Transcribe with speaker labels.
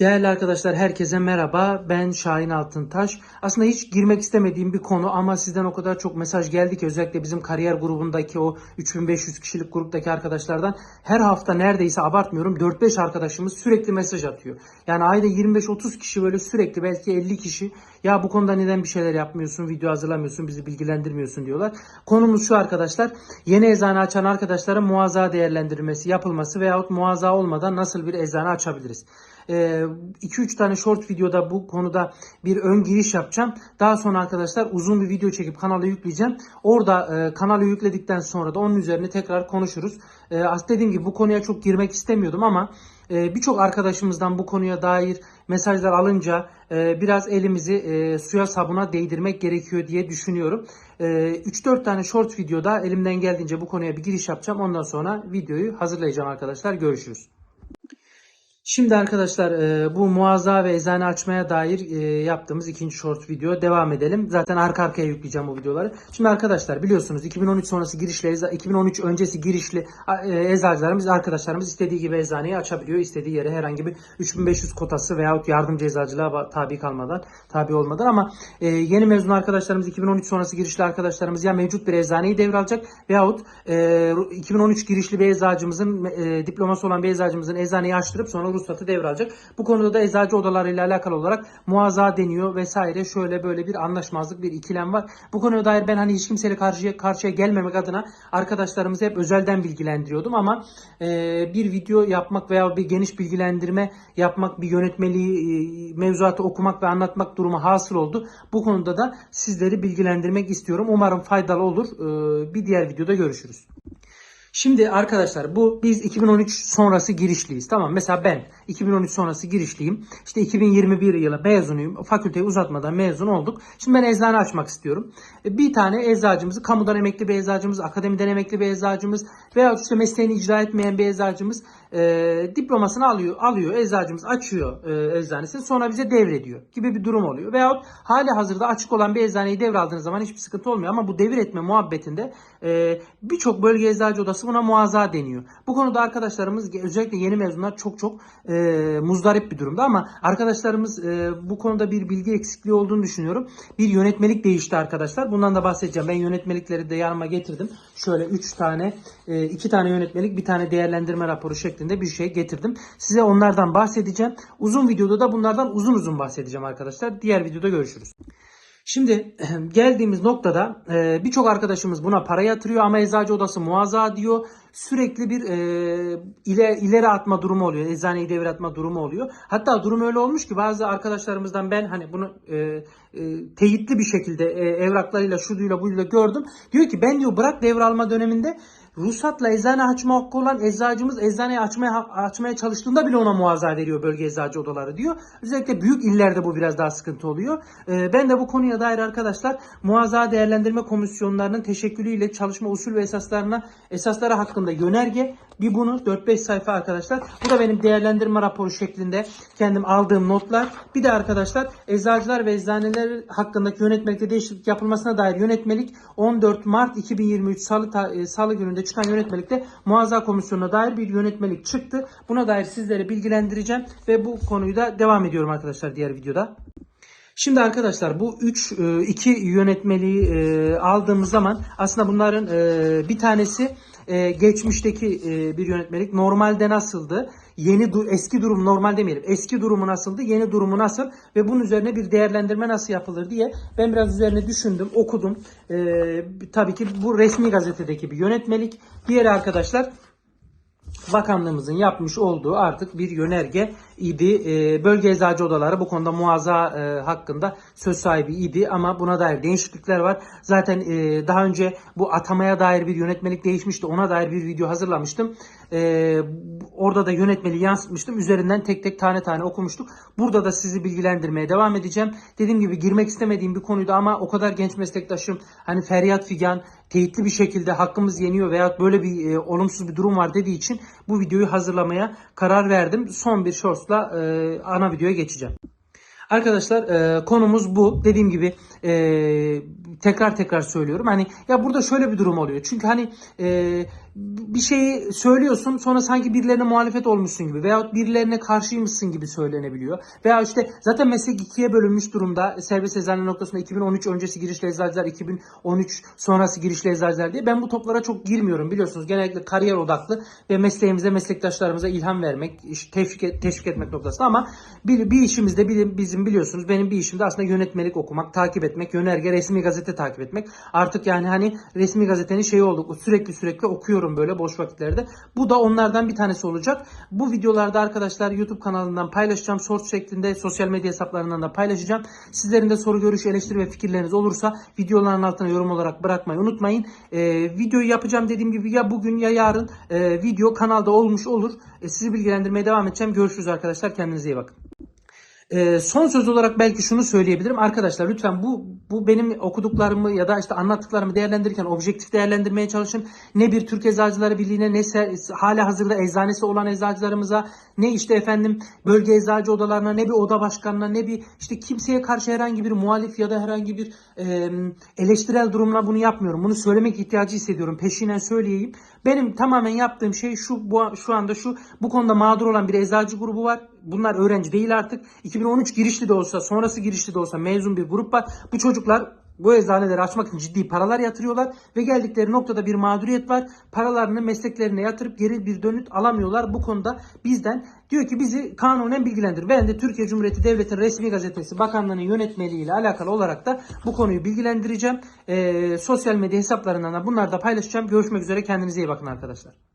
Speaker 1: Değerli arkadaşlar herkese merhaba. Ben Şahin Altıntaş. Aslında hiç girmek istemediğim bir konu ama sizden o kadar çok mesaj geldi ki özellikle bizim kariyer grubundaki o 3500 kişilik gruptaki arkadaşlardan her hafta neredeyse abartmıyorum 4-5 arkadaşımız sürekli mesaj atıyor. Yani ayda 25-30 kişi böyle sürekli belki 50 kişi ya bu konuda neden bir şeyler yapmıyorsun, video hazırlamıyorsun, bizi bilgilendirmiyorsun diyorlar. Konumuz şu arkadaşlar. Yeni eczane açan arkadaşlara muazza değerlendirilmesi yapılması veyahut muazza olmadan nasıl bir eczane açabiliriz? 2-3 tane short videoda bu konuda bir ön giriş yapacağım. Daha sonra arkadaşlar uzun bir video çekip kanala yükleyeceğim. Orada e, kanala yükledikten sonra da onun üzerine tekrar konuşuruz. E, aslında dediğim gibi bu konuya çok girmek istemiyordum ama e, birçok arkadaşımızdan bu konuya dair mesajlar alınca e, biraz elimizi suya sabuna değdirmek gerekiyor diye düşünüyorum. E, 3-4 tane short videoda elimden geldiğince bu konuya bir giriş yapacağım. Ondan sonra videoyu hazırlayacağım arkadaşlar. Görüşürüz. Şimdi arkadaşlar e, bu muazza ve eczane açmaya dair e, yaptığımız ikinci short video devam edelim. Zaten arka arkaya yükleyeceğim bu videoları. Şimdi arkadaşlar biliyorsunuz 2013 sonrası girişli, eza- 2013 öncesi girişli e, eczacılarımız, arkadaşlarımız istediği gibi eczaneyi açabiliyor. İstediği yere herhangi bir 3500 kotası veyahut yardımcı eczacılığa tabi kalmadan, tabi olmadan ama yeni mezun arkadaşlarımız, 2013 sonrası girişli arkadaşlarımız ya mevcut bir eczaneyi devralacak veyahut e, 2013 girişli bir eczacımızın diploması olan bir eczacımızın eczaneyi açtırıp sonra ruhsatı devralacak. Bu konuda da eczacı odalarıyla alakalı olarak muazza deniyor vesaire şöyle böyle bir anlaşmazlık bir ikilem var. Bu konuya dair ben hani hiç kimseyle karşıya, karşıya gelmemek adına arkadaşlarımızı hep özelden bilgilendiriyordum ama e, bir video yapmak veya bir geniş bilgilendirme yapmak bir yönetmeliği e, mevzuatı okumak ve anlatmak durumu hasıl oldu. Bu konuda da sizleri bilgilendirmek istiyorum. Umarım faydalı olur. E, bir diğer videoda görüşürüz. Şimdi arkadaşlar bu biz 2013 sonrası girişliyiz. Tamam mesela ben 2013 sonrası girişliyim. İşte 2021 yılı mezunuyum. Fakülteyi uzatmadan mezun olduk. Şimdi ben eczane açmak istiyorum. E, Bir tane eczacımızı kamudan emekli bir eczacımız, akademiden emekli bir eczacımız veya işte mesleğini icra etmeyen bir eczacımız e, diplomasını alıyor, alıyor eczacımız açıyor e, eczanesini sonra bize devrediyor gibi bir durum oluyor. Veyahut hali hazırda açık olan bir eczaneyi devraldığınız zaman hiçbir sıkıntı olmuyor ama bu devir etme muhabbetinde e, birçok bölge eczacı odası buna muazza deniyor. Bu konuda arkadaşlarımız özellikle yeni mezunlar çok çok e, muzdarip bir durumda ama arkadaşlarımız e, bu konuda bir bilgi eksikliği olduğunu düşünüyorum. Bir yönetmelik değişti arkadaşlar. Bundan da bahsedeceğim. Ben yönetmelikleri de yanıma getirdim. Şöyle 3 tane, 2 tane yönetmelik, bir tane değerlendirme raporu şeklinde bir şey getirdim. Size onlardan bahsedeceğim. Uzun videoda da bunlardan uzun uzun bahsedeceğim arkadaşlar. Diğer videoda görüşürüz. Şimdi geldiğimiz noktada e, birçok arkadaşımız buna para yatırıyor ama eczacı odası muazza diyor. Sürekli bir e, ile, ileri atma durumu oluyor. Eczaneyi devir atma durumu oluyor. Hatta durum öyle olmuş ki bazı arkadaşlarımızdan ben hani bunu e, e, teyitli bir şekilde e, evraklarıyla şuyla buyla gördüm. Diyor ki ben diyor bırak devralma döneminde ruhsatla eczane açma hakkı olan eczacımız eczaneyi açmaya açmaya çalıştığında bile ona muazza veriyor bölge eczacı odaları diyor. Özellikle büyük illerde bu biraz daha sıkıntı oluyor. Ee, ben de bu konuya dair arkadaşlar muazza değerlendirme komisyonlarının teşekkülüyle çalışma usul ve esaslarına esasları hakkında yönerge bir bunu 4-5 sayfa arkadaşlar. Bu da benim değerlendirme raporu şeklinde kendim aldığım notlar. Bir de arkadaşlar eczacılar ve eczaneler hakkındaki yönetmelikte değişiklik yapılmasına dair yönetmelik 14 Mart 2023 Salı, e, Salı gününde çıkan yönetmelikte muazza komisyonuna dair bir yönetmelik çıktı. Buna dair sizleri bilgilendireceğim ve bu konuyu da devam ediyorum arkadaşlar diğer videoda. Şimdi arkadaşlar bu 3 2 yönetmeliği e, aldığımız zaman aslında bunların e, bir tanesi e, geçmişteki e, bir yönetmelik normalde nasıldı? Yeni du- eski durum normal demeyelim. Eski durumu nasıldı? Yeni durumu nasıl? Ve bunun üzerine bir değerlendirme nasıl yapılır diye ben biraz üzerine düşündüm, okudum. E, tabii ki bu resmi gazetedeki bir yönetmelik. Diğeri arkadaşlar bakanlığımızın yapmış olduğu artık bir yönerge idi. E, bölge eczacı odaları bu konuda muazza e, hakkında söz sahibi idi ama buna dair değişiklikler var. Zaten e, daha önce bu atamaya dair bir yönetmelik değişmişti. Ona dair bir video hazırlamıştım. E, orada da yönetmeliği yansıtmıştım. Üzerinden tek tek tane tane okumuştuk. Burada da sizi bilgilendirmeye devam edeceğim. Dediğim gibi girmek istemediğim bir konuydu ama o kadar genç meslektaşım hani feryat figan teyitli bir şekilde hakkımız yeniyor veya böyle bir e, olumsuz bir durum var dediği için bu videoyu hazırlamaya karar verdim. Son bir shortsla e, ana videoya geçeceğim. Arkadaşlar e, konumuz bu. Dediğim gibi e, tekrar tekrar söylüyorum. Hani ya burada şöyle bir durum oluyor. Çünkü hani e, bir şeyi söylüyorsun sonra sanki birilerine muhalefet olmuşsun gibi veyahut birilerine karşıymışsın gibi söylenebiliyor. Veya işte zaten meslek ikiye bölünmüş durumda. Serbest eczane noktasında 2013 öncesi girişli eczacılar, 2013 sonrası girişli eczacılar diye. Ben bu toplara çok girmiyorum biliyorsunuz. Genellikle kariyer odaklı ve mesleğimize, meslektaşlarımıza ilham vermek, teşvik, et- teşvik etmek noktasında ama bir, bir işimizde bizim biliyorsunuz benim bir işimde aslında yönetmelik okumak, takip etmek, yönerge, resmi gazete takip etmek. Artık yani hani resmi gazetenin şeyi olduk. Sürekli sürekli okuyorum böyle boş vakitlerde. Bu da onlardan bir tanesi olacak. Bu videolarda arkadaşlar YouTube kanalından paylaşacağım. Source şeklinde sosyal medya hesaplarından da paylaşacağım. Sizlerin de soru, görüş, eleştiri ve fikirleriniz olursa videoların altına yorum olarak bırakmayı unutmayın. Ee, videoyu yapacağım dediğim gibi ya bugün ya yarın e, video kanalda olmuş olur. E, sizi bilgilendirmeye devam edeceğim. Görüşürüz arkadaşlar. Kendinize iyi bakın. Ee, son söz olarak belki şunu söyleyebilirim. Arkadaşlar lütfen bu bu benim okuduklarımı ya da işte anlattıklarımı değerlendirirken objektif değerlendirmeye çalışın. Ne bir Türk Eczacıları Birliği'ne ne hala hazırda eczanesi olan eczacılarımıza ne işte efendim bölge eczacı odalarına ne bir oda başkanına ne bir işte kimseye karşı herhangi bir muhalif ya da herhangi bir e, eleştirel durumla bunu yapmıyorum. Bunu söylemek ihtiyacı hissediyorum. Peşinen söyleyeyim. Benim tamamen yaptığım şey şu bu, şu anda şu bu konuda mağdur olan bir eczacı grubu var. Bunlar öğrenci değil artık. 2013 girişli de olsa, sonrası girişli de olsa mezun bir grup var. Bu çocuklar bu eczaneleri açmak için ciddi paralar yatırıyorlar ve geldikleri noktada bir mağduriyet var. Paralarını mesleklerine yatırıp geri bir dönüt alamıyorlar. Bu konuda bizden diyor ki bizi kanunen bilgilendir. Ben de Türkiye Cumhuriyeti Devleti'nin resmi gazetesi bakanlığının yönetmeliği ile alakalı olarak da bu konuyu bilgilendireceğim. Ee, sosyal medya hesaplarından da bunları da paylaşacağım. Görüşmek üzere. Kendinize iyi bakın arkadaşlar.